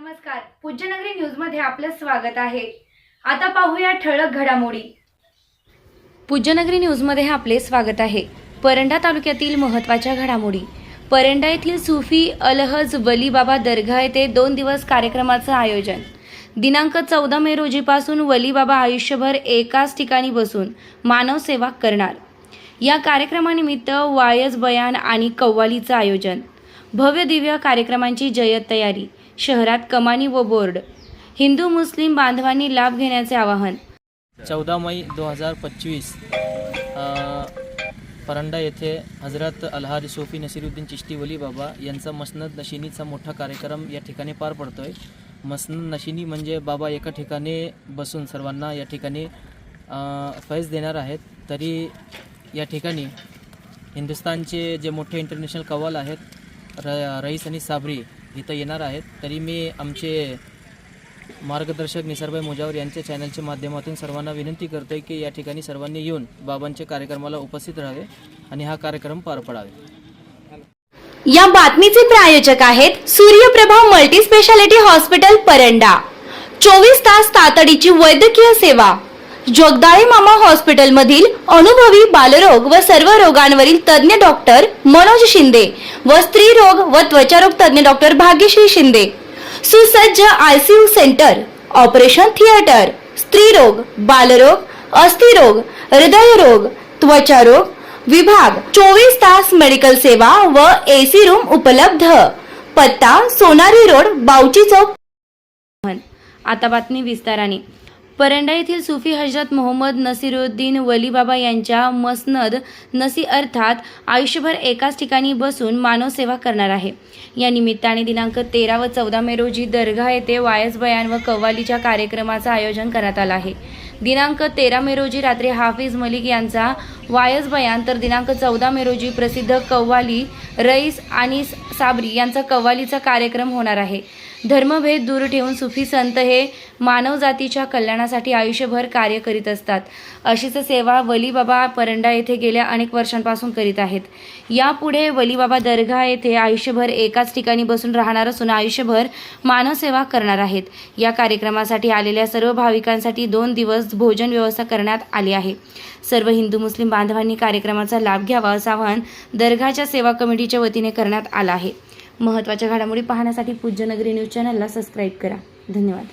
नमस्कार. पूज्यनगरी न्यूजमध्ये आपलं स्वागत आहे. आता पाहूया ठळक घडामोडी. पूज्यनगरी न्यूजमध्ये आपले स्वागत आहे. परंडा तालुक्यातील महत्त्वाच्या घडामोडी. परंडा येथील सुफी अलहज वली बाबा दर्गा येथे दोन दिवस कार्यक्रमाचं आयोजन. दिनांक चौदा मे रोजीपासून वली बाबा आयुष्यभर एकाच ठिकाणी बसून मानव सेवा करणार. या कार्यक्रमानिमित्त वायस बयान आणि कव्वालीचं आयोजन. भव्य दिव्य कार्यक्रमांची जय्यत तयारी. शहरात कमानी व बोर्ड. हिंदू मुस्लिम बांधवांनी लाभ घेण्याचे आवाहन. चौदा मई दोन हजार पंचवीस परंडा येथे हजरत अलहाज सोफी नसिरुद्दीन चिश्ती वली बाबा यांचा मसनद नशिनीचा मोठा कार्यक्रम या ठिकाणी पार पडतो आहे मसनद नशिनी म्हणजे बाबा एका ठिकाणी बसून सर्वांना या ठिकाणी फैज देणार आहेत. तरी या ठिकाणी हिंदुस्तानचे जे मोठे इंटरनॅशनल कव्वाल आहेत र रईस आणि साबरी इथं येणार आहेत. तरी मी आमचे मार्गदर्शक निसरभाई मुजावर यांच्या चॅनलच्या माध्यमातून सर्वांना विनंती करतोय की या ठिकाणी सर्वांनी येऊन बाबांच्या कार्यक्रमाला उपस्थित राहावे आणि हा कार्यक्रम पार पडावे. या बातमीचे प्रायोजक आहेत Suryaprabha multi speciality hospital Paranda. चोवीस तास तातडीची वैद्यकीय सेवा. जगदाळे मामा हॉस्पिटल मधील अनुभवी बालरोग व सर्व रोगांवरील तज्ञ डॉक्टर मनोज शिंदे व स्त्री रोग व त्वचारोग तज्ञ डॉक्टर भाग्यश्री शिंदे. सुसज्ज आयसीयू सेंटर ऑपरेशन थिएटर स्त्रीरोग बालरोग अस्थिरोग हृदयरोग त्वचारोग विभाग चोवीस तास मेडिकल सेवा व एसी रूम उपलब्ध. पत्ता सोनारी रोड बावची चौक. आता बातमी विस्ताराने. परंडा येथील सुफी हजरत मोहम्मद नसिरुद्दीन वलीबाबा यांच्या मसनद नसी अर्थात आयुष्यभर एकाच ठिकाणी बसून मानव सेवा करणार आहे. या निमित्ताने दिनांक तेरा व चौदा मे रोजी दर्गा येथे वायस बयान व कव्वालीच्या कार्यक्रमाचं आयोजन करण्यात आलं आहे. दिनांक तेरा मे रोजी रात्री हाफिज मलिक यांचा वायस बयान तर दिनांक चौदा मे रोजी प्रसिद्ध कव्वाली रईस आणि साबरी यांचा कव्वालीचा कार्यक्रम होणार आहे. धर्मभेद दूर ठेवून सुफी संत हे मानवजातीच्या कल्याणासाठी आयुष्यभर कार्य करीत असतात. अशीच सेवा वलीबाबा परंडा येथे गेल्या अनेक वर्षांपासून करीत आहेत. यापुढे वलीबाबा दर्गा येथे आयुष्यभर एकाच ठिकाणी बसून राहणार असून आयुष्यभर मानवसेवा करणार आहेत. या कार्यक्रमासाठी आलेल्या सर्व भाविकांसाठी दोन दिवस भोजन व्यवस्था करण्यात आली आहे. सर्व हिंदू मुस्लिम बांधवांनी कार्यक्रमाचा लाभ घ्यावा असं आवाहन दर्गाच्या सेवा कमिटी कमिटीच्या वतीने करण्यात आला आहे. महत्त्वाच्या घडामोडी पाहण्यासाठी पूज्यनगरी न्यूज चॅनलला सबस्क्राईब करा. धन्यवाद.